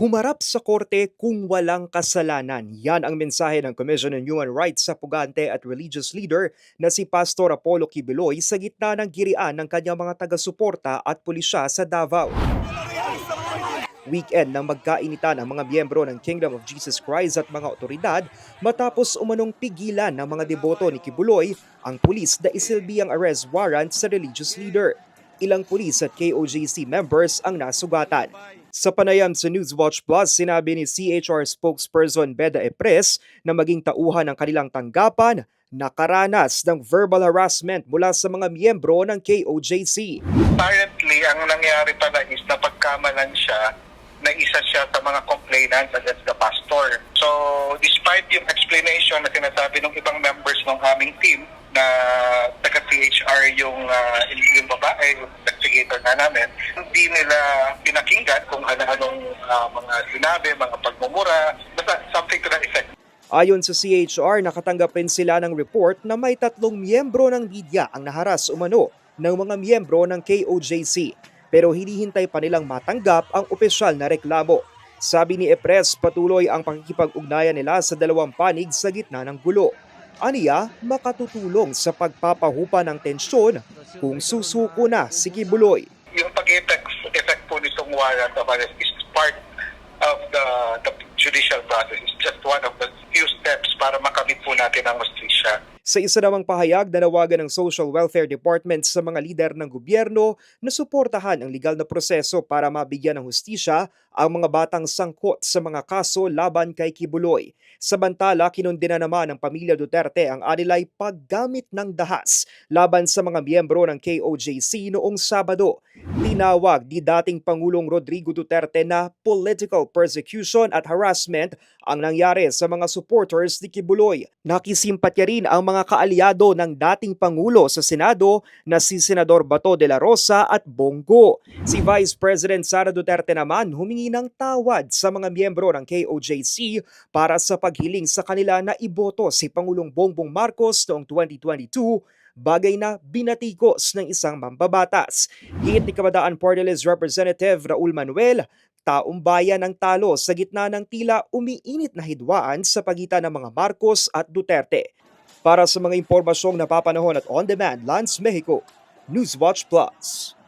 Humarap sa korte kung walang kasalanan. Yan ang mensahe ng Commission on Human Rights sa pugante at religious leader na si Pastor Apollo Kibuloy sa gitna ng girian ng kanyang mga taga-suporta at pulisya sa Davao. Weekend nang magkainitan ang mga miyembro ng Kingdom of Jesus Christ at mga otoridad matapos umanong pigilan ng mga deboto ni Kibuloy ang pulis na isilbi ang arrest warrant sa religious leader. Ilang pulis at KOJC members ang nasugatan. Sa panayam sa Newswatch Plus, sinabi ni CHR spokesperson Beda Epres na maging tauhan ng kanilang tanggapan nakaranas ng verbal harassment mula sa mga miyembro ng KOJC. Apparently, ang nangyari pala is napagkamalan siya na isa siya sa mga complainants against the pastor. So, despite yung explanation na sinasabi ng ibang members ng aming team na yung, uh, yung babae, yung investigator na namin, hindi nila pinakinggan kung ano-anong uh, mga sinabi, mga pagmumura, basta something to that effect. Ayon sa CHR, nakatanggap rin sila ng report na may tatlong miyembro ng media ang naharas umano ng mga miyembro ng KOJC pero hinihintay pa nilang matanggap ang opisyal na reklamo. Sabi ni Epres, patuloy ang pakikipag-ugnayan nila sa dalawang panig sa gitna ng gulo. Aniya, makatutulong sa pagpapahupa ng tensyon kung susuko na si Kibuloy. Yung pag-effect effect po nitong warrant of arrest is part of the, the judicial process. It's just one of the few steps para makamit po natin ang justisya. Sa isa namang pahayag, nanawagan ng Social Welfare Department sa mga lider ng gobyerno na suportahan ang legal na proseso para mabigyan ng hustisya ang mga batang sangkot sa mga kaso laban kay Kibuloy. Samantala, kinundina naman ng pamilya Duterte ang anilay paggamit ng dahas laban sa mga miyembro ng KOJC noong Sabado. Tinawag ni dating Pangulong Rodrigo Duterte na political persecution at harassment ang nangyari sa mga supporters ni Kibuloy. Nakisimpatya rin ang mga kaalyado ng dating Pangulo sa Senado na si Senador Bato de la Rosa at Bongo. Si Vice President Sara Duterte naman humingi ng tawad sa mga miyembro ng KOJC para sa paghiling sa kanila na iboto si Pangulong Bongbong Marcos noong 2022 bagay na binatikos ng isang mambabatas. Higit ni Kamadaan Party List Representative Raul Manuel, taong bayan ang talo sa gitna ng tila umiinit na hidwaan sa pagitan ng mga Marcos at Duterte. Para sa mga impormasyong napapanahon at on-demand, Lance Mexico, Newswatch Plus.